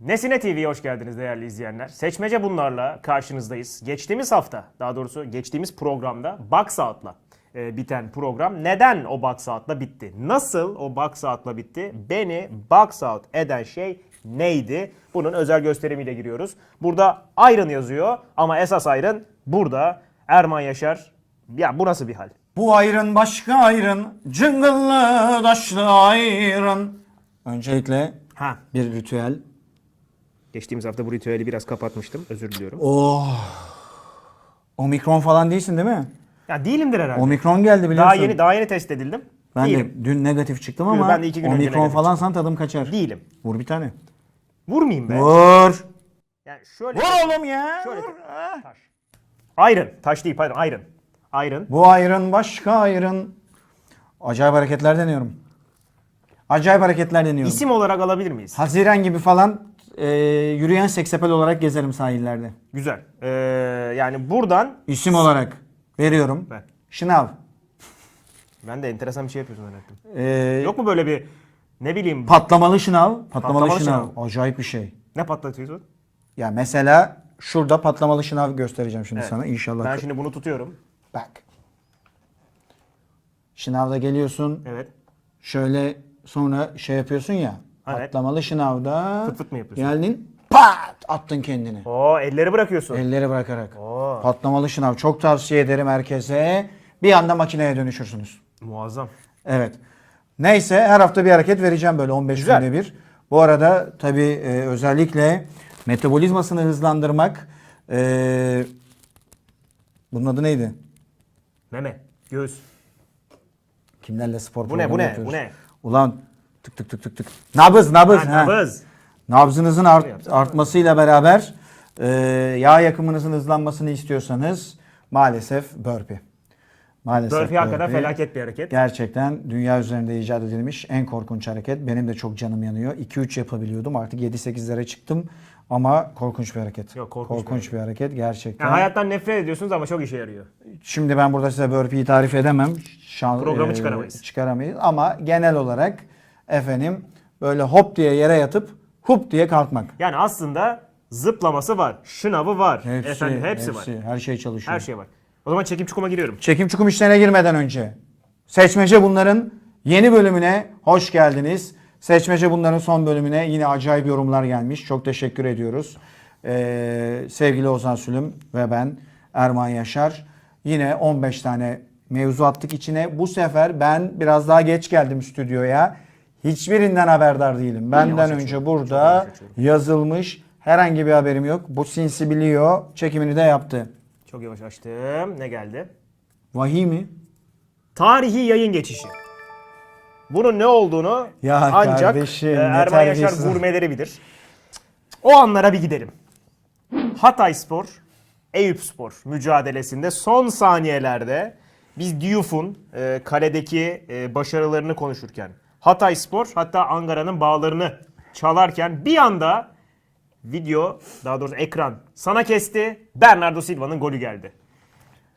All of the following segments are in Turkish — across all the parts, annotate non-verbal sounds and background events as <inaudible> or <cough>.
Nesine TV'ye hoş geldiniz değerli izleyenler. Seçmece bunlarla karşınızdayız. Geçtiğimiz hafta, daha doğrusu geçtiğimiz programda Box Out'la e, biten program neden o Box Out'la bitti? Nasıl o Box Out'la bitti? Beni Box Out eden şey neydi? Bunun özel gösterimiyle giriyoruz. Burada Iron yazıyor ama esas Iron burada. Erman Yaşar. Ya bu nasıl bir hal? Bu ayrın başka ayrın, cıngıllı taşlı ayrın. Öncelikle Ha. bir ritüel. Geçtiğimiz hafta bu ritüeli biraz kapatmıştım. Özür diliyorum. Oh. Omikron falan değilsin değil mi? Ya değilimdir herhalde. Omikron geldi biliyorsun. daha yeni daha yeni test edildim. Ben Değilim. de dün negatif çıktım ama ben de iki gün omikron falansan tadım kaçar. Değilim. Vur bir tane. Vurmayayım be. Vur. Yani şöyle Vur oğlum ya. Şöyle Vur. Taş. Iron. Taş değil pardon Iron. Iron. Bu ayrın başka ayrın. Acayip hareketler deniyorum. Acayip hareketler deniyorum. İsim olarak alabilir miyiz? Haziran gibi falan e, yürüyen seksapel olarak gezerim sahillerde. Güzel. Ee, yani buradan İsim olarak veriyorum. Ver. Şınav. ben de enteresan bir şey yapıyorsun zannettim. Ee, Yok mu böyle bir ne bileyim Patlamalı şınav. Patlamalı, Patlamalı şınav. Acayip bir şey. ne patlatıyorsun? Ya mesela şurada patlamalı şınav göstereceğim şimdi sana. İnşallah. Ben şimdi bunu tutuyorum. Bak. Şınavda geliyorsun. Evet. Şöyle sonra şey yapıyorsun ya. Evet. Patlamalı şınavda. Fıt fıt mı yapıyorsun? Geldin. Pat! Attın kendini. Oo elleri bırakıyorsun. Elleri bırakarak. Oo. Patlamalı şınav. Çok tavsiye ederim herkese. Bir anda makineye dönüşürsünüz. Muazzam. Evet. Neyse her hafta bir hareket vereceğim böyle 15 Güzel. günde bir. Bu arada tabii e, özellikle metabolizmasını hızlandırmak e, bunun adı neydi? Meme. Göğüs. Kimlerle spor Bu ne, bu ne, bu ne? Ulan tık tık tık tık tık. Nabız nabız. Ha, ha. nabız. Nabzınızın art- artmasıyla beraber e, yağ yakımınızın hızlanmasını istiyorsanız maalesef burpee. Maalesef Burpee hakikaten felaket bir hareket. Gerçekten dünya üzerinde icat edilmiş en korkunç hareket. Benim de çok canım yanıyor. 2-3 yapabiliyordum. Artık 7-8'lere çıktım. Ama korkunç bir hareket. Yok, korkunç bir bir hareket gerçekten. Yani hayattan nefret ediyorsunuz ama çok işe yarıyor. Şimdi ben burada size burpee'yi tarif edemem. Şan, Programı e, çıkaramayız. Çıkaramayız. Ama genel olarak efendim böyle hop diye yere yatıp hup diye kalkmak. Yani aslında zıplaması var, şınavı var, Hepsi, efendim hepsi, var. Her şey çalışıyor. Her şey var. O zaman çekim çukuma giriyorum. Çekim çukum işlerine girmeden önce Seçmece bunların yeni bölümüne hoş geldiniz. Seçmece bunların son bölümüne yine acayip yorumlar gelmiş. Çok teşekkür ediyoruz. Ee, sevgili Ozan Sülüm ve ben Erman Yaşar. Yine 15 tane mevzu attık içine. Bu sefer ben biraz daha geç geldim stüdyoya. Hiçbirinden haberdar değilim. Benden önce burada yazılmış herhangi bir haberim yok. Bu sinsi biliyor. Çekimini de yaptı. Çok yavaş açtım. Ne geldi? Vahiy mi? Tarihi yayın geçişi. Bunun ne olduğunu Ya ancak kardeşim, e, Erman Yaşar gurmeleri bilir. O anlara bir gidelim. Hatay Spor, Eyüp Spor mücadelesinde son saniyelerde biz Diouf'un e, kaledeki e, başarılarını konuşurken Hatay Spor hatta Ankara'nın bağlarını çalarken bir anda video daha doğrusu ekran sana kesti. Bernardo Silva'nın golü geldi.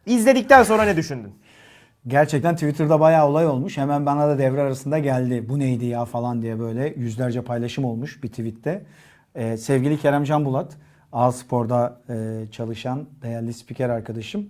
İzledikten sonra ne düşündün? Gerçekten Twitter'da bayağı olay olmuş. Hemen bana da devre arasında geldi. Bu neydi ya falan diye böyle yüzlerce paylaşım olmuş bir tweette. Ee, sevgili Kerem Can Bulat, A Spor'da e, çalışan değerli spiker arkadaşım.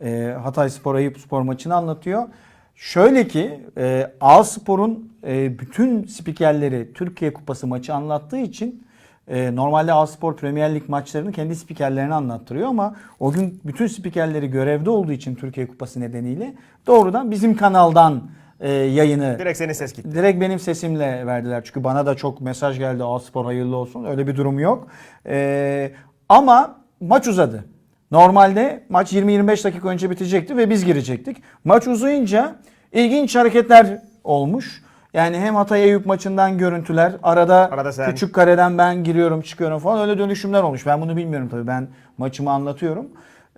E, Hatay Spor Eyüp Spor maçını anlatıyor. Şöyle ki e, A Spor'un e, bütün spikerleri Türkiye Kupası maçı anlattığı için e, normalde A Spor Premier Lig maçlarını kendi spikerlerine anlattırıyor ama o gün bütün spikerleri görevde olduğu için Türkiye Kupası nedeniyle doğrudan bizim kanaldan e, yayını Direkt senin ses gitti. direkt benim sesimle verdiler. Çünkü bana da çok mesaj geldi. A Spor hayırlı olsun. Öyle bir durum yok. E, ama maç uzadı. Normalde maç 20-25 dakika önce bitecekti ve biz girecektik. Maç uzayınca ilginç hareketler olmuş. Yani hem Hatay Eyüp maçından görüntüler, arada, Arada sen- küçük kareden ben giriyorum çıkıyorum falan öyle dönüşümler olmuş. Ben bunu bilmiyorum tabii ben maçımı anlatıyorum.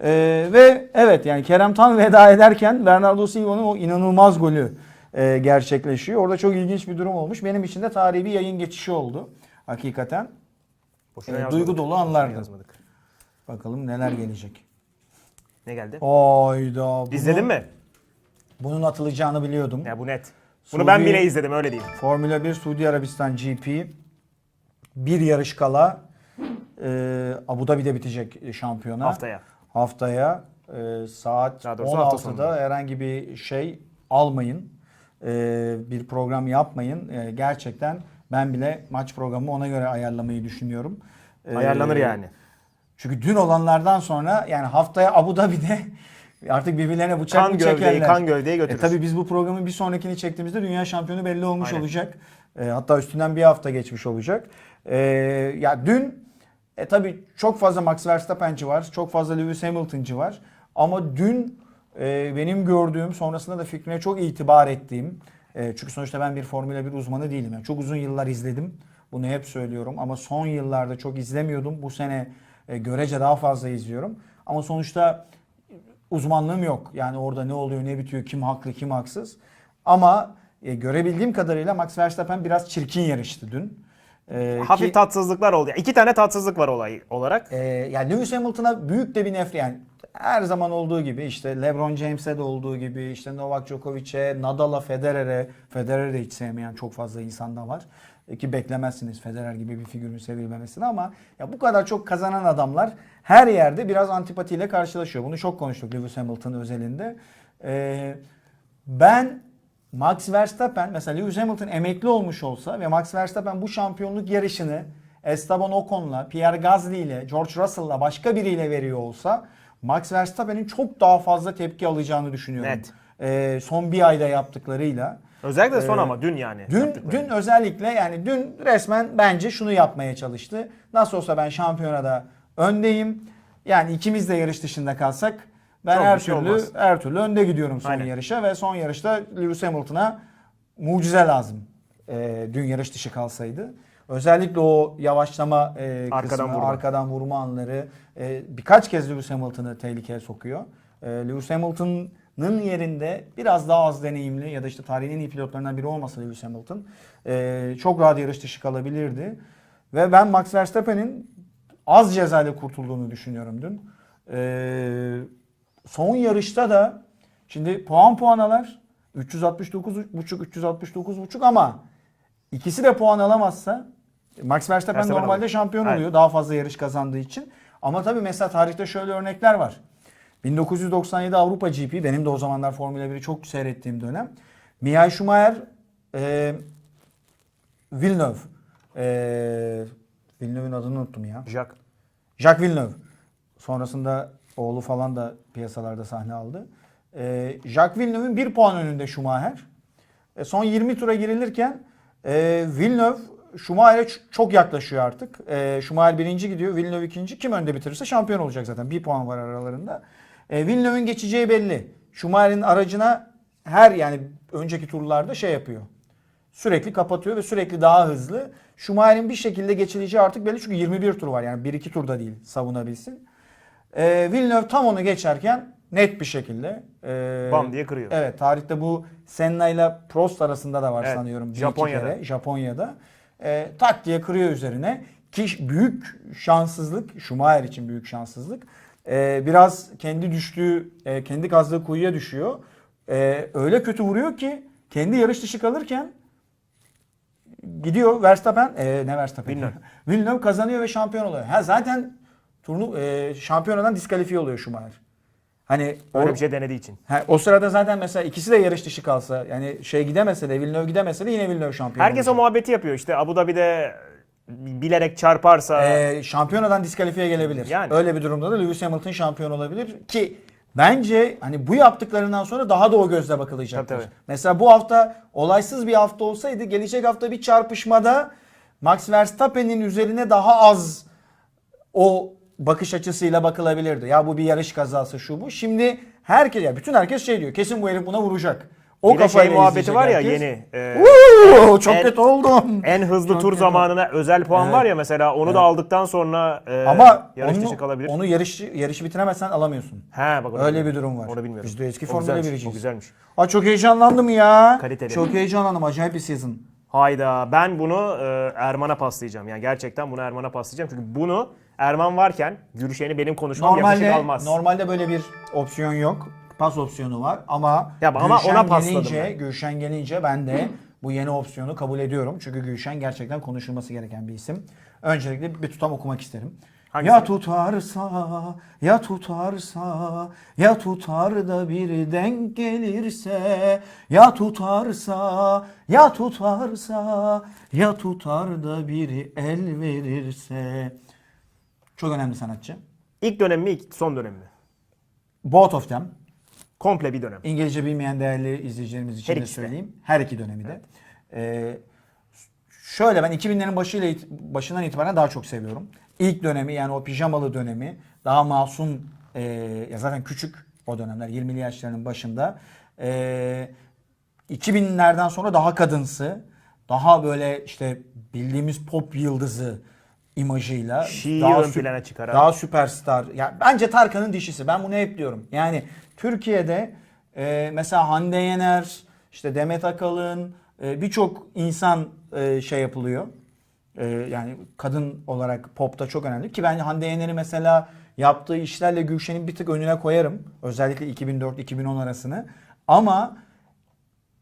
Ee, ve evet yani Kerem Tan <laughs> veda ederken Bernardo Silva'nın o inanılmaz golü e, gerçekleşiyor. Orada çok ilginç bir durum olmuş. Benim için de tarihi bir yayın geçişi oldu hakikaten. Boşuna yazmadık. duygu dolu anlardı. Bakalım neler gelecek. Ne geldi? Oyda. Bunu, İzledin mi? Bunun atılacağını biliyordum. Ya bu net. Bunu Suudi- ben bile izledim öyle diyeyim. Formula 1 Suudi Arabistan GP bir yarış kala e, Abu Dhabi'de bitecek şampiyona. Haftaya. Haftaya e, saat Daha doğrusu hafta sonunda. 16'da herhangi bir şey almayın. E, bir program yapmayın. E, gerçekten ben bile maç programı ona göre ayarlamayı düşünüyorum. E, Ayarlanır yani. Çünkü dün olanlardan sonra yani haftaya Abu Dhabi'de artık birbirlerine bıçak Kan mı gövdeyi, çekerler? kan gövdeyi E götürür. tabii biz bu programın bir sonrakini çektiğimizde dünya şampiyonu belli olmuş Aynen. olacak. E, hatta üstünden bir hafta geçmiş olacak. E, ya dün e, tabii çok fazla Max Verstappen'ci var. Çok fazla Lewis Hamilton'cı var. Ama dün e, benim gördüğüm sonrasında da fikrine çok itibar ettiğim e, çünkü sonuçta ben bir Formula 1 uzmanı değilim. Yani çok uzun yıllar izledim. Bunu hep söylüyorum ama son yıllarda çok izlemiyordum. Bu sene e, görece daha fazla izliyorum. Ama sonuçta uzmanlığım yok. Yani orada ne oluyor, ne bitiyor, kim haklı, kim haksız. Ama e, görebildiğim kadarıyla Max Verstappen biraz çirkin yarıştı dün. E, Hafif ki- tatsızlıklar oldu. İki tane tatsızlık var olay olarak. ee, yani Lewis Hamilton'a büyük de bir nefret yani her zaman olduğu gibi işte LeBron James'e de olduğu gibi işte Novak Djokovic'e, Nadal'a, Federer'e, Federer'i de hiç sevmeyen çok fazla insan da var. Ki beklemezsiniz Federer gibi bir figürün sevilmemesini ama ya bu kadar çok kazanan adamlar her yerde biraz antipatiyle karşılaşıyor. Bunu çok konuştuk Lewis Hamilton özelinde. Ee, ben Max Verstappen mesela Lewis Hamilton emekli olmuş olsa ve Max Verstappen bu şampiyonluk yarışını Esteban Ocon'la, Pierre Gasly ile, George Russell'la başka biriyle veriyor olsa Max Verstappen'in çok daha fazla tepki alacağını düşünüyorum. Net. Ee, son bir ayda yaptıklarıyla. Özellikle son Ee, ama dün yani. Dün dün özellikle yani dün resmen bence şunu yapmaya çalıştı. Nasıl olsa ben şampiyonada öndeyim. Yani ikimiz de yarış dışında kalsak ben Çok her şey türlü olmaz. her türlü önde gidiyorum son Aynen. yarışa ve son yarışta Lewis Hamilton'a mucize lazım. Ee, dün yarış dışı kalsaydı. Özellikle o yavaşlama e, Arkadan kısmı, vurma. arkadan vurma anları e, birkaç kez Lewis Hamilton'ı tehlikeye sokuyor. E, Lewis Hamilton'ın yerinde biraz daha az deneyimli ya da işte tarihin en iyi pilotlarından biri olmasa Lewis Hamilton e, çok rahat yarış dışı kalabilirdi. Ve ben Max Verstappen'in az cezayla kurtulduğunu düşünüyorum dün. E, son yarışta da şimdi puan puanalar 369.5 369.5 ama ikisi de puan alamazsa Max Verstappen Verstappen normalde alıyor. şampiyon Evet. oluyor daha fazla yarış kazandığı için. Ama tabii mesela tarihte şöyle örnekler var. 1997 Avrupa GP benim de o zamanlar Formula 1'i çok seyrettiğim dönem. Michael Schumacher e, Villeneuve e, Villeneuve'ün adını unuttum ya. Jack. Jacques Villeneuve. Sonrasında oğlu falan da piyasalarda sahne aldı. Ee, Jacques Villeneuve'ün bir puan önünde Schumacher. E, son 20 tura girilirken e, Villeneuve Schumacher'e çok yaklaşıyor artık. E, Schumacher birinci gidiyor, Villeneuve ikinci. Kim önde bitirirse şampiyon olacak zaten. Bir puan var aralarında. E, Villeneuve'ün geçeceği belli. Schumacher'in aracına her yani önceki turlarda şey yapıyor sürekli kapatıyor ve sürekli daha hızlı. Schumacher'in bir şekilde geçileceği artık belli çünkü 21 tur var yani 1-2 turda değil savunabilsin. Ee, Villeneuve tam onu geçerken net bir şekilde e, Bam diye kırıyor. Evet tarihte bu Senna ile Prost arasında da var Evet, sanıyorum. Japonya'da. kere, Japonya'da. E, tak diye kırıyor üzerine. Ki büyük şanssızlık, Schumacher için büyük şanssızlık. E, biraz kendi düştüğü, e, kendi kazdığı kuyuya düşüyor. E, öyle kötü vuruyor ki kendi yarış dışı kalırken gidiyor Verstappen, e, ne Verstappen? Villeneuve. <laughs> Villeneuve kazanıyor ve şampiyon oluyor. Ha zaten turnu e, şampiyonadan diskalifiye oluyor Schumacher. Hani Öyle o- bir şey denediği için. Ha, o sırada zaten mesela ikisi de yarış dışı kalsa yani şey gidemese de Villeneuve gidemese de yine Villeneuve şampiyon Herkes o olacak. muhabbeti yapıyor. İşte Abu Dhabi'de bilerek çarparsa Ee, şampiyonadan diskalifiye gelebilir. Yani. Öyle bir durumda da Lewis Hamilton şampiyon olabilir ki bence hani bu yaptıklarından sonra daha da o gözle bakılacaktır. Tabii, tabii. Mesela bu hafta olaysız bir hafta olsaydı gelecek hafta bir çarpışmada Max Verstappen'in üzerine daha az o bakış açısıyla bakılabilirdi. Ya bu bir yarış kazası şu bu. Şimdi herkes ya bütün herkes şey diyor. Kesin bu herif buna vuracak. O bir de şey muhabbeti izleyecek var ya herkes. yeni. e, Uuu, çok En- kötü oldum. en hızlı Çok tur kötü. zamanına özel puan Evet. var ya mesela onu da aldıktan sonra e, Ama yarış onu, dışı kalabilir. onu yarış, yarışı bitiremezsen alamıyorsun. He bak onu Öyle bilmiyorum. bir durum var. Onu bilmiyorum. Biz de eski O Formula güzelmiş. O güzelmiş. Aa, çok heyecanlandım ya. Kaliteli. Çok heyecanlandım. Acayip bir season. Hayda ben bunu e, Erman'a paslayacağım. Yani gerçekten bunu Erman'a paslayacağım. Çünkü bunu Erman varken Gülşen'i benim konuşmam Normalde yakışık almaz. normalde böyle bir opsiyon yok. Pas opsiyonu var ama Ya ama Gülşen ona gelince, ben. Gülşen gelince ben de bu yeni opsiyonu kabul ediyorum. Çünkü Gülşen gerçekten konuşulması gereken bir isim. Öncelikle bir tutam okumak isterim. Hangisi? Ya tutarsa, ya tutarsa, ya tutar da bir denk gelirse, ya tutarsa, ya tutarsa, ya tutar da bir el verirse. Çok önemli sanatçı. İlk dönem mi, son dönem mi? Both of them. Komple bir dönem. İngilizce bilmeyen değerli izleyicilerimiz için Her de ikisi de. söyleyeyim. Her iki dönemi de. Ee, şöyle ben 2000'lerin başıyla it- başından itibaren daha çok seviyorum. İlk dönemi yani o pijamalı dönemi daha masum e, ya zaten küçük o dönemler 20'li yaşlarının başında. E, 2000'lerden sonra daha kadınsı, daha böyle işte bildiğimiz pop yıldızı imajıyla Şii'yi daha ön plana çıkaran. Daha süperstar. Ya bence Tarkan'ın dişisi. Ben bunu hep diyorum. Yani Türkiye'de e, mesela Hande Yener, işte Demet Akalın, e, birçok insan e, şey yapılıyor. E, yani kadın olarak popta çok önemli ki ben Hande Yener'i mesela yaptığı işlerle Gülşen'in bir tık önüne koyarım. Özellikle 2004-2010 arasını. Ama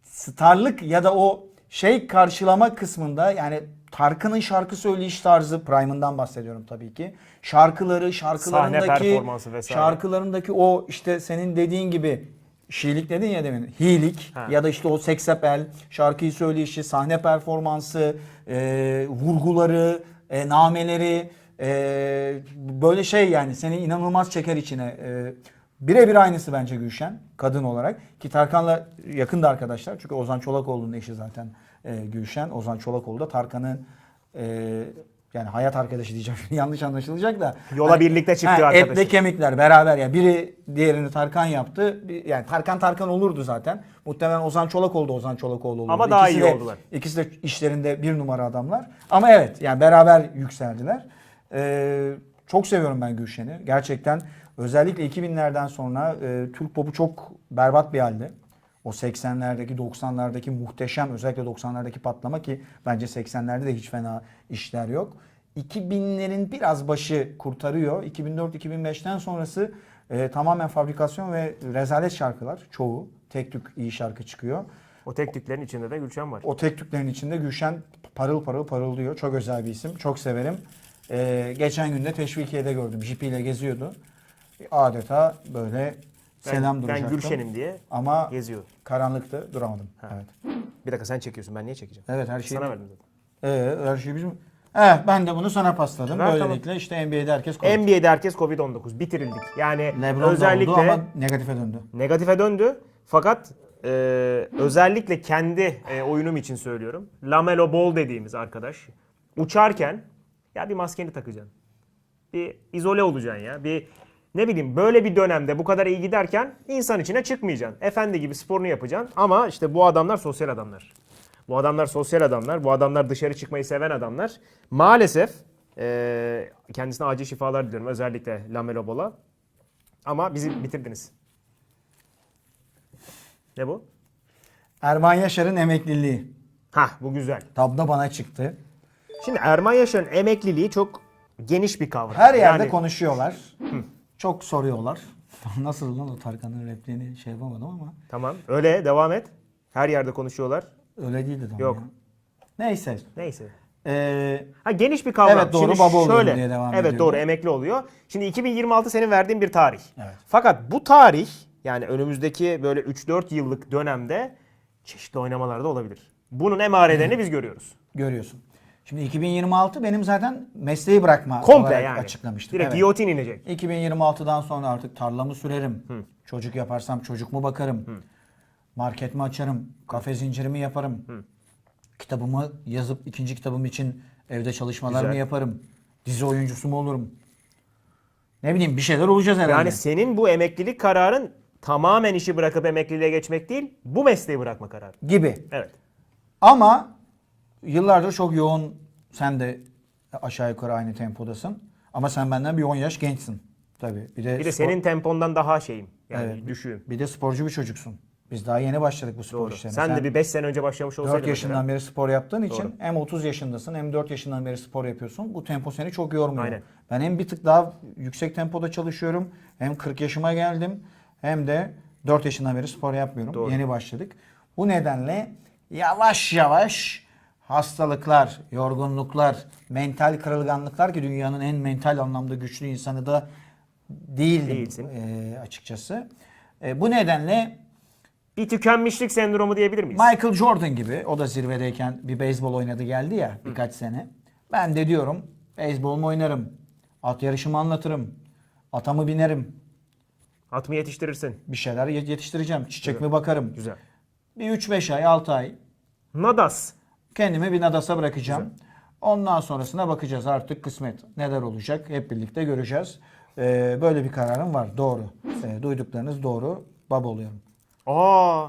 starlık ya da o şey karşılama kısmında yani Tarkan'ın şarkı söyleyiş tarzı Prime'ından bahsediyorum tabii ki. Şarkıları, şarkılarındaki performansı vesaire. şarkılarındaki o işte senin dediğin gibi şiilik dedin ya demin. Hilik Ha. ya da işte o seksapel, şarkıyı söyleyişi, sahne performansı, e, vurguları, e, nameleri e, böyle şey yani seni inanılmaz çeker içine. E, Birebir aynısı bence Gülşen kadın olarak. Ki Tarkan'la yakın da arkadaşlar. Çünkü Ozan Çolakoğlu'nun eşi zaten e, Gülşen. Ozan Çolakoğlu da Tarkan'ın e, yani hayat arkadaşı diyeceğim. <laughs> Yanlış anlaşılacak da. Yola birlikte çıktığı arkadaşı. Etle kemikler beraber yani biri diğerini Tarkan yaptı. Bir- Yani Tarkan Tarkan olurdu zaten. Muhtemelen Ozan Çolakoğlu da Ozan Çolakoğlu olurdu. Ama daha İkisi iyi de- oldular. İkisi de işlerinde bir numara adamlar. Ama evet yani beraber yükseldiler. Ee, çok seviyorum ben Gülşen'i. Gerçekten özellikle 2000'lerden sonra e, Türk popu çok berbat bir halde. O 80'lerdeki 90'lardaki muhteşem özellikle 90'lardaki patlama ki bence 80'lerde de hiç fena işler yok. 2000'lerin biraz başı kurtarıyor. 2004-2005'ten sonrası e, tamamen fabrikasyon ve rezalet şarkılar çoğu. Tek tük iyi şarkı çıkıyor. O tek tüklerin içinde de Gülşen var. O tek tüklerin içinde Gülşen parıl parıl parıldıyor. Çok özel bir isim. Çok severim. Ee, geçen gün de Teşvikiye'de gördüm. Jipi ile geziyordu. Adeta böyle Ben, selam ben duracaktım. Gülşen'im diye Ama geziyor. karanlıktı. Duramadım. Ha. Evet. Bir dakika sen çekiyorsun ben niye çekeceğim? Evet her şey. Sana verdim zaten. Ee, her şey bizim. Evet ben de bunu sana pasladım. Ver, Böylelikle işte NBA'de herkes konuştu. NBA'de herkes Covid-19 bitirildik. Yani Lebron özellikle oldu ama negatife döndü. negatife döndü. Fakat e, özellikle kendi e, oyunum için söylüyorum. Lamelo Ball dediğimiz arkadaş uçarken ya bir maskeni takacaksın. Bir izole olacaksın ya. Bir ne bileyim böyle bir dönemde bu kadar iyi giderken insan içine çıkmayacaksın. Efendi gibi sporunu yapacaksın. Ama işte bu adamlar sosyal adamlar. Bu adamlar sosyal adamlar. Bu adamlar dışarı çıkmayı seven adamlar. Maalesef e, kendisine acil şifalar diliyorum. Özellikle Lamelo Ball'a. Ama bizi bitirdiniz. Ne bu? Erman Yaşar'ın emekliliği. Ha bu güzel. Tabda bana çıktı. Şimdi Erman Yaşar'ın emekliliği çok geniş bir kavram. Her yerde Yani konuşuyorlar. Çok soruyorlar. <laughs> Nasıl lan o Tarkan'ın repliğini şey yapamadım ama. Tamam. Öyle devam et. Her yerde konuşuyorlar. Öyle değildi tam Yok. ya. Neyse. Neyse. Ee, Ha geniş bir kavram. Evet, doğru, Şimdi baba oluyorum şöyle, diye devam Evet ediyorum. doğru emekli oluyor. Şimdi 2026 senin verdiğin bir tarih. Evet. Fakat bu tarih yani önümüzdeki böyle 3-4 yıllık dönemde çeşitli oynamalarda olabilir. Bunun emarelerini biz görüyoruz. görüyorsun. Şimdi 2026 benim zaten mesleği bırakma Komple olarak yani. açıklamıştım. Direkt Evet. giyotin inecek. 2026'dan sonra artık tarlamı sürerim. Çocuk yaparsam çocuk mu bakarım. Market mi açarım. Kafe zincirimi yaparım. Kitabımı yazıp ikinci kitabım için evde çalışmalarımı Güzel. yaparım. Dizi oyuncusu mu olurum? Ne bileyim bir şeyler olacağız herhalde. Yani senin bu emeklilik kararın tamamen işi bırakıp emekliliğe geçmek değil, bu mesleği bırakma kararı. gibi. Evet. Ama yıllardır çok yoğun sen de aşağı yukarı aynı tempodasın. Ama sen benden bir 10 yaş gençsin. Tabii. Bir de, Bir de spor- senin tempondan daha şeyim. Yani Evet. düşüğüm. bir de sporcu bir çocuksun. Biz daha yeni başladık bu spor Doğru. işlerine. Sen, de bir 5 sene önce başlamış olsaydın. 4 yaşından beri spor yaptığın için Doğru. hem 30 yaşındasın hem 4 yaşından beri spor yapıyorsun. Bu tempo seni çok yormuyor. Aynen. Ben hem bir tık daha yüksek tempoda çalışıyorum. Hem 40 yaşıma geldim hem de 4 yaşından beri spor yapmıyorum. Doğru. Yeni başladık. Bu nedenle yavaş yavaş hastalıklar, yorgunluklar, mental kırılganlıklar ki dünyanın en mental anlamda güçlü insanı da değildim eee, açıkçası. E, bu nedenle Bir tükenmişlik sendromu diyebilir miyiz? Michael Jordan gibi o da zirvedeyken bir beyzbol oynadı geldi ya birkaç sene. Ben de diyorum beyzbol mu oynarım? At yarışımı anlatırım. Atamı binerim. At mı yetiştirirsin? Bir şeyler yet- yetiştireceğim. Çiçek mi bakarım. Güzel. Bir 3-5 ay 6 ay Nadas. Kendimi bir nadasa bırakacağım. Ondan sonrasına bakacağız artık kısmet. Neler olacak hep birlikte göreceğiz. Ee, böyle bir kararım var doğru. Ee, duyduklarınız doğru. Baba oluyorum. Aa,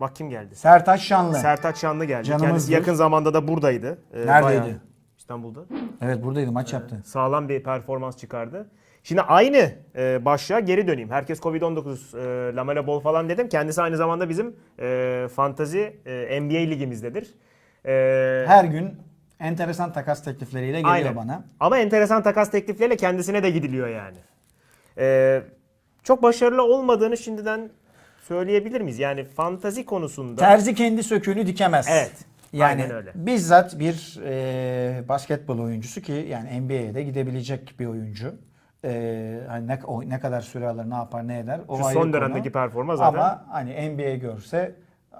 bak kim geldi. Sertaç Şanlı. Sertaç Şanlı geldi. Kendisi yakın zamanda da buradaydı. Ee, Neredeydi? bayağı İstanbul'da. evet buradaydı maç yaptı. Sağlam bir performans çıkardı. Şimdi aynı e, başlığa geri döneyim. Herkes Covid-19 e, Lamela Ball falan dedim. Kendisi aynı zamanda bizim e, fantazi e, NBA ligimizdedir. E, Her gün enteresan takas teklifleriyle geliyor Aynen. bana. Ama enteresan takas teklifleriyle kendisine de gidiliyor yani. Ee, çok başarılı olmadığını şimdiden söyleyebilir miyiz? Yani fantazi konusunda Terzi kendi söküğünü dikemez. Evet, Yani aynen öyle. bizzat bir e, basketbol oyuncusu ki yani NBA'ye de gidebilecek bir oyuncu. E, hani ne, o, ne kadar süre alır, ne yapar, ne eder o Şu ayrı son konu. dönemdeki performans zaten- Ama hani NBA görse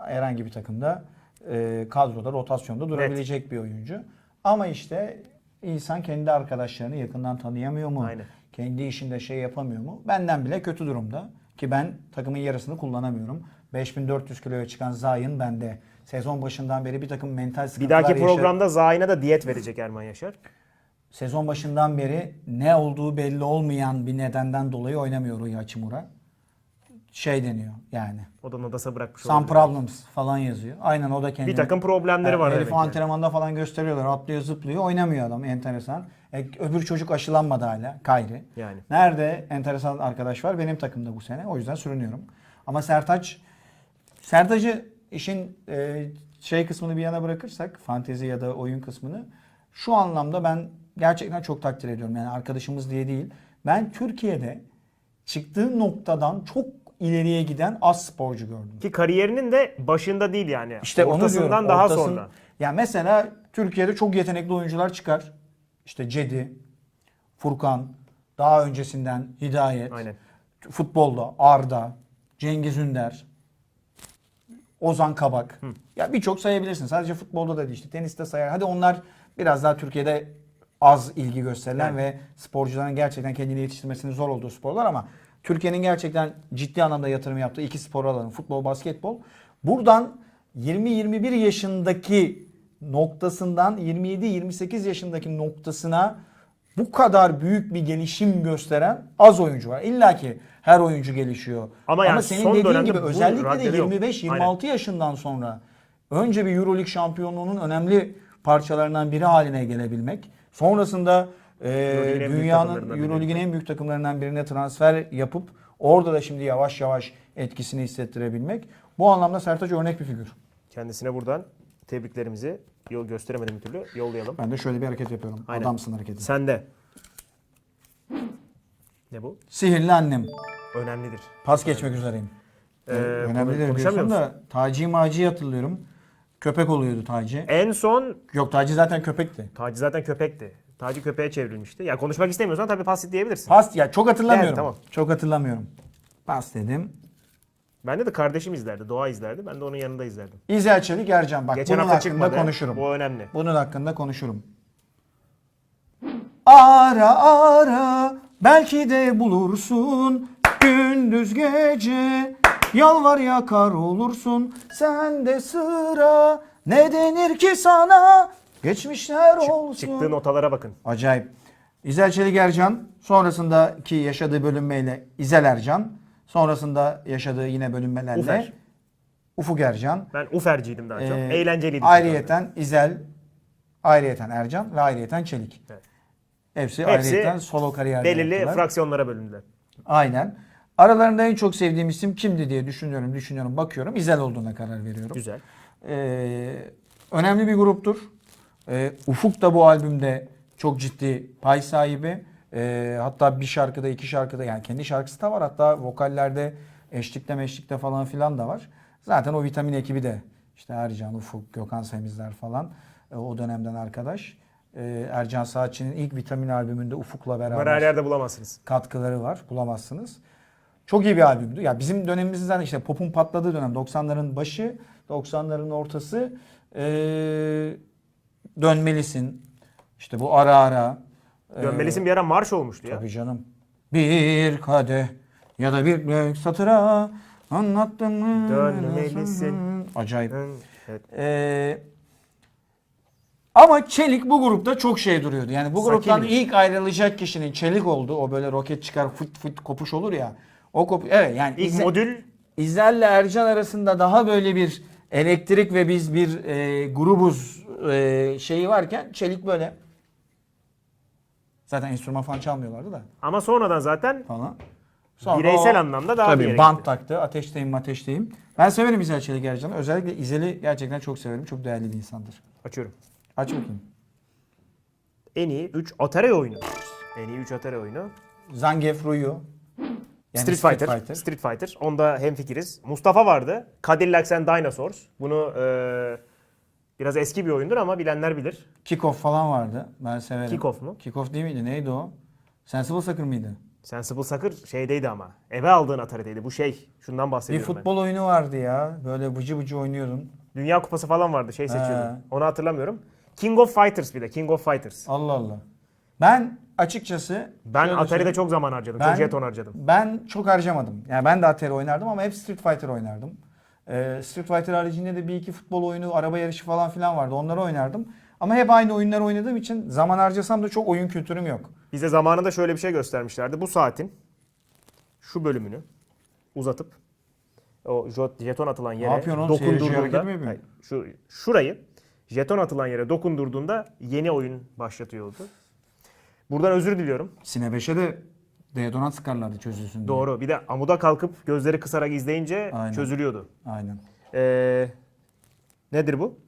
herhangi bir takımda e, kadroda, rotasyonda durabilecek bir oyuncu. Ama işte insan kendi arkadaşlarını yakından tanıyamıyor mu? Aynen. Kendi işinde şey yapamıyor mu? Benden bile kötü durumda. Ki ben takımın yarısını kullanamıyorum. 5400 kiloya çıkan Zayn bende. Sezon başından beri bir takım mental bir sıkıntılar dahaki yaşa- programda Zayn'a da diyet verecek Erman Yaşar. Sezon başından beri ne olduğu belli olmayan bir nedenden dolayı oynamıyor Rui Hachimura. Şey deniyor yani. O da Nadas'a bırakmış Some olabilir. problems falan yazıyor. Aynen o da kendini. Bir takım problemleri var Herif demek yani. antrenmanda falan gösteriyorlar. Atlıyor zıplıyor. Oynamıyor adam enteresan. E, öbür çocuk aşılanmadı hala. Kayri. Yani. Nerede enteresan arkadaş var? Benim takımda bu sene. O yüzden sürünüyorum. Ama Sertaç Sertaç'ı işin e, şey kısmını bir yana bırakırsak fantezi ya da oyun kısmını şu anlamda ben gerçekten çok takdir ediyorum. Yani arkadaşımız diye değil. Ben Türkiye'de çıktığı noktadan çok ileriye giden az sporcu gördüm. Ki kariyerinin de başında değil yani. İşte onu Ortasından diyorum, daha ortasın- sonra. Ya mesela Türkiye'de çok yetenekli oyuncular çıkar. İşte Cedi, Furkan, daha öncesinden Hidayet. Aynen. Futbolda Arda, Cengiz Ünder, Ozan Kabak. Ya birçok sayabilirsin. Sadece futbolda da değil işte teniste sayar. Hadi onlar biraz daha Türkiye'de az ilgi gösterilen Yani. ve sporcuların gerçekten kendini yetiştirmesinin zor olduğu sporlar ama Türkiye'nin gerçekten ciddi anlamda yatırım yaptığı iki spor alanı futbol, basketbol. Buradan 20-21 yaşındaki noktasından 27-28 yaşındaki noktasına bu kadar büyük bir gelişim gösteren az oyuncu var. İlla ki her oyuncu gelişiyor. Ama yani senin son dediğin gibi özellikle de raddede yok. 25-26 yaşından sonra önce bir Euroleague şampiyonluğunun önemli parçalarından biri haline gelebilmek. Sonrasında e, büyük dünyanın. Euroleague'in en büyük takımlarından birine transfer yapıp orada da şimdi yavaş yavaş etkisini hissettirebilmek. Bu anlamda Sertaç örnek bir figür. Kendisine buradan tebriklerimizi yol gösteremedim bir türlü yollayalım. Ben de şöyle bir hareket yapıyorum. Aynen. Adamsın hareketi. Sen de. Ne bu? Sihirli annem. Önemlidir. Pas geçmek üzereyim. Ee, Önemli değil konuşamıyor diyorsun da Taci Maci'yi hatırlıyorum. Köpek oluyordu Taci. En son Yok Taci zaten köpekti. Taci zaten köpekti. Taci köpeğe çevrilmişti. Ya konuşmak istemiyorsan tabii pas diyebilirsin. Pas ya çok hatırlamıyorum. Yani, tamam. Çok hatırlamıyorum. Pas dedim. Bende de kardeşim izlerdi. Doğa izlerdi. Ben de onun yanında izlerdim. İzel Çelik Ercan. Bak Geçen bunun hafta hakkında çıkmadı. konuşurum. Bu önemli. Bunun hakkında konuşurum. Ara ara belki de bulursun gündüz gece yalvar yakar olursun sen de sıra ne denir ki sana geçmişler olsun. Çıktığı notalara bakın. Acayip. İzel Çelik Ercan sonrasındaki yaşadığı bölünmeyle İzel Ercan sonrasında yaşadığı yine bölünmelerle Ufer. Ufuk Ercan. Ben Uferciydim daha çok. Ee, Eğlenceliydi. Ayrıyeten İzel, ayrıyeten Ercan ve ayrıyeten Çelik. Evet. Hepsi, Hepsi ayrıyeten solo kariyer Belirli yaptılar. fraksiyonlara bölündüler. Aynen. Aralarında en çok sevdiğim isim kimdi diye düşünüyorum, düşünüyorum, bakıyorum. İzel olduğuna karar veriyorum. Güzel. Ee, önemli bir gruptur. Ee, Ufuk da bu albümde çok ciddi pay sahibi. Ee, hatta bir şarkıda, iki şarkıda yani kendi şarkısı da var. Hatta vokallerde eşlikte meşlikte falan filan da var. Zaten o vitamin ekibi de işte Ercan, Ufuk, Gökhan Semizler falan e, o dönemden arkadaş. Ee, Ercan Saatçı'nın ilk vitamin albümünde Ufuk'la beraber Bunları her yerde bulamazsınız. katkıları var. Bulamazsınız. Çok iyi bir albümdü. Ya bizim dönemimizden işte popun patladığı dönem 90'ların başı, 90'ların ortası ee, dönmelisin. İşte bu ara ara. ee, Dönmelisin bir ara marş olmuştu ya. Tabii canım. Bir kadeh ya da bir satıra anlattım mı? Dönmelisin. Acayip. Evet. Ee, ama Çelik bu grupta çok şey duruyordu. Yani bu gruptan Sakini. ilk ayrılacak kişinin Çelik oldu. O böyle roket çıkar fıt fıt kopuş olur ya. O kop evet yani İlk İze- modül İzel'le Ercan arasında daha böyle bir elektrik ve biz bir e, grubuz e, şeyi varken Çelik böyle zaten enstrüman falan çalmıyorlardı da ama sonradan zaten falan. bireysel o- anlamda daha bir Tabii yere bant gitti. taktı. Ateşteyim ateşteyim. Ben severim İzel Çelik Ercan'ı. Özellikle İzel'i gerçekten çok severim. Çok değerli bir insandır. Açıyorum. Aç bakayım. En iyi 3 Atari oyunu. En iyi 3 Atari oyunu. Zangief Ruyu. Yani Street, Fighter. Street Fighter. Onda hemfikiriz. Mustafa vardı. Cadillacs and Dinosaurs. Bunu e, biraz eski bir oyundur ama bilenler bilir. Kickoff falan vardı. Ben severim. Kickoff mu? Kickoff değil miydi? Neydi o? Sensible Soccer mıydı? Sensible Soccer şeydeydi ama. Eve aldığın Atari'deydi. Bu şey. Şundan Bir bahsediyorum futbol oyunu vardı ya. Böyle bıcı bıcı oynuyordun. ben. Dünya Kupası falan vardı. Şey He. seçiyordum. Onu hatırlamıyorum. King of Fighters bir de. King of Fighters. Allah Allah. Ben açıkçası Ben şöyle Atari'de söyleyeyim. çok zaman harcadım. Ben- Çok jeton harcadım. Ben çok harcamadım. Yani ben de Atari oynardım ama hep Street Fighter oynardım. Ee, Street Fighter haricinde de bir iki futbol oyunu, araba yarışı falan filan vardı. Onları oynardım. Ama hep aynı oyunları oynadığım için zaman harcasam da çok oyun kültürüm yok. Bize zamanında şöyle bir şey göstermişlerdi. Bu saatin şu bölümünü uzatıp o jot- jeton atılan yere yapıyorsun oğlum? Seyirci hareket mi yapıyorsun? Hayır, şu şurayı jeton atılan yere dokundurduğunda yeni oyun başlatıyordu. Buradan özür diliyorum. Sine 5'e de deodorant sıkarlardı çözülsün diye. Doğru. Bir de amuda kalkıp gözleri kısarak izleyince Aynen. çözülüyordu. Aynen. Ee, nedir bu?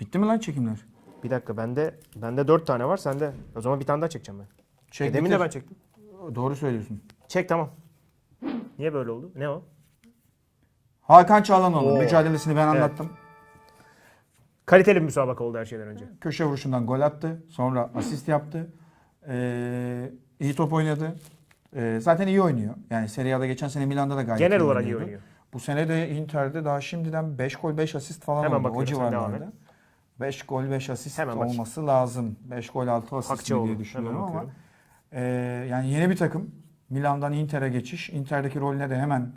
Bitti mi lan çekimler? Bir dakika bende bende 4 tane var. Sende o zaman bir tane daha çekeceğim ben. Çek, E, demin bitir. de ben çektim. Doğru söylüyorsun. Çek tamam. Niye böyle oldu? Ne o? Hakan Çağlanoğlu Oo. mücadelesini ben Evet. anlattım. Kaliteli bir müsabaka oldu her şeyden önce. Köşe vuruşundan gol attı. Sonra asist yaptı. Ee, iyi top oynadı. Ee, zaten iyi oynuyor. Yani Serie A'da geçen sene Milan'da da gayet Genel iyi olarak iyi oynuyor. Bu sene de Inter'de daha şimdiden 5 gol 5 asist falan Hemen oldu. O bakıyorum, sen devam civarlarda. 5 gol 5 asist Hemen bak. olması lazım. 5 gol 6 asist mi Hakçaoğlu. diye düşünüyorum Hemen ama bakıyorum. e, yani yeni bir takım. Milan'dan Inter'e geçiş. Inter'deki rolüne de hemen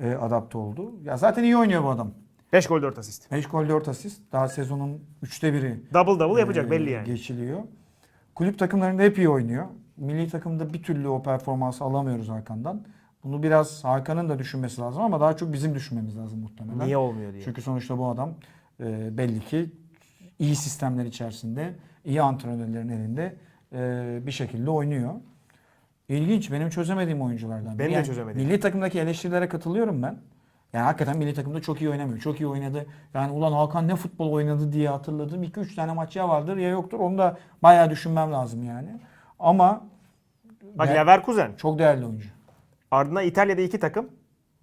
e, adapte oldu. Ya zaten iyi oynuyor bu adam. 5 gol 4 asist. 5 gol 4 asist. Daha sezonun 3'te biri Double double yapacak e, belli yani. Geçiliyor. Kulüp takımlarında hep iyi oynuyor. Milli takımda bir türlü o performansı alamıyoruz Hakan'dan. Bunu biraz Hakan'ın da düşünmesi lazım ama daha çok bizim düşünmemiz lazım muhtemelen. Niye olmuyor diye. Çünkü sonuçta bu adam e, belli ki iyi sistemler içerisinde, iyi antrenörlerin elinde e, bir şekilde oynuyor. İlginç. Benim çözemediğim oyunculardan. biri. Benim de çözemediğim. Milli takımdaki eleştirilere katılıyorum ben. Yani hakikaten milli takımda çok iyi oynamıyor. Çok iyi oynadı. Yani ulan Hakan ne futbol oynadı diye hatırladığım 2-3 tane maç ya vardır ya yoktur. Onu da bayağı düşünmem lazım yani. Ama Bak ben- Leverkusen. çok değerli oyuncu. Ardından İtalya'da 2 takım.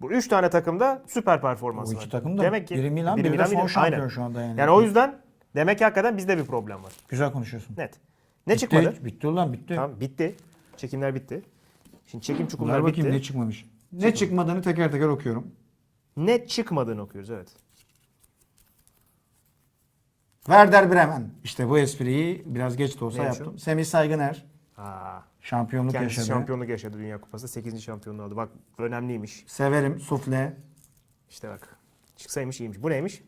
Bu 3 tane takımda süper performans var. iki takım da Demek ki biri Milan, biri biri, de Milan, son biri- şampiyon Aynen. şu anda yani. Yani o yüzden demek ki hakikaten bizde bir problem var. Güzel konuşuyorsun. Net. Ne Bitti, çıkmadı? Bitti ulan bitti. Tamam bitti. Çekimler bitti. Şimdi çekim Ver çukurlar bakayım bitti. ne çıkmamış. Ne çıkmadığını teker teker okuyorum. Ne çıkmadığını okuyoruz evet. Werder Bremen. İşte bu espriyi biraz geç de olsa Neymiş yaptım. Semih Saygıner Aa, şampiyonluk kendisi yaşadı. şampiyonluk yaşadı Dünya Kupası. 8. şampiyonluğu aldı. Bak önemliymiş. Severim sufle. İşte bak. Çıksaymış iyiymiş. Bu neymiş?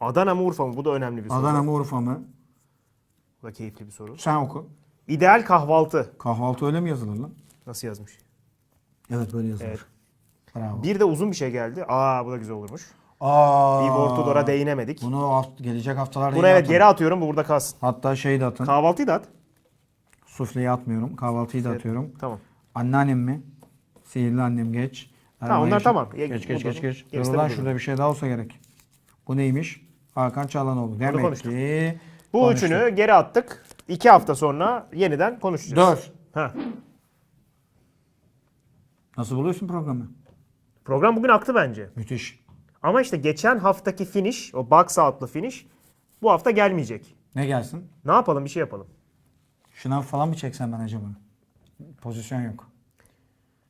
Adana mı Urfa mı? Bu da önemli bir soru. Adana mı Urfa mı? Bu da keyifli bir soru. Sen oku. İdeal kahvaltı. Kahvaltı öyle mi yazılır lan? Nasıl yazmış? Evet böyle yazılır. Evet. Bravo. Bir de uzun bir şey geldi. Aa bu da güzel olurmuş. Aa, Igor Tudor'a değinemedik. Bunu haft- gelecek haftalarda Bunu yine evet geri atıyorum. Bu burada kalsın. Hatta şey de atın. Kahvaltıyı da at. Sufleyi atmıyorum. Kahvaltıyı da atıyorum. Tamam. Anneannem mi? Sihirli annem geç. Tamam, Erman onlar Yaşar- tamam. Geç geç geç geç. geç. Gerisi Dur de lan burada. şurada bir şey daha olsa gerek. Bu neymiş? Hakan Çalhanoğlu. Demek konuştuk. ki Bu konuştuk. üçünü geri attık. İki hafta sonra yeniden konuşacağız. Dur. Ha. Nasıl buluyorsun programı? Program bugün aktı bence. Müthiş. Ama işte geçen haftaki finish, o box out'lı finish bu hafta gelmeyecek. Ne gelsin? Ne yapalım? Bir şey yapalım. Şınav falan mı çeksem ben acaba? Pozisyon yok.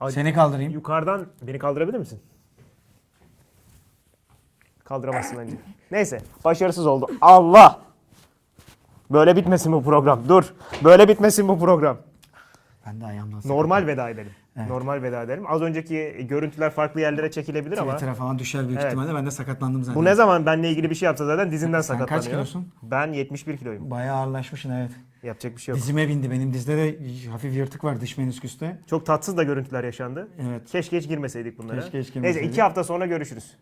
Ay- Seni kaldırayım. Yukarıdan beni kaldırabilir misin? Kaldıramazsın bence. Neyse, başarısız oldu. Allah! Böyle bitmesin bu program. Dur. Böyle bitmesin bu program. Ben de ayağımdan Normal veda edelim. Normal veda edelim. Az önceki görüntüler farklı yerlere çekilebilir ama Twitter'a falan düşer büyük Evet. ihtimalle. Ben de sakatlandım zaten. bu ne zaman benle ilgili bir şey yapsa zaten dizinden Sen kaç sakatlanıyor. kilosun? Ben 71 kiloyum. Bayağı ağırlaşmışsın evet. Yapacak bir şey yok. Dizime bindi. Benim dizde de hafif yırtık var dış menisküste. Çok tatsız da görüntüler yaşandı. Evet. Keşke hiç girmeseydik bunlara. Keşke hiç Neyse girmeseydik. iki hafta sonra görüşürüz.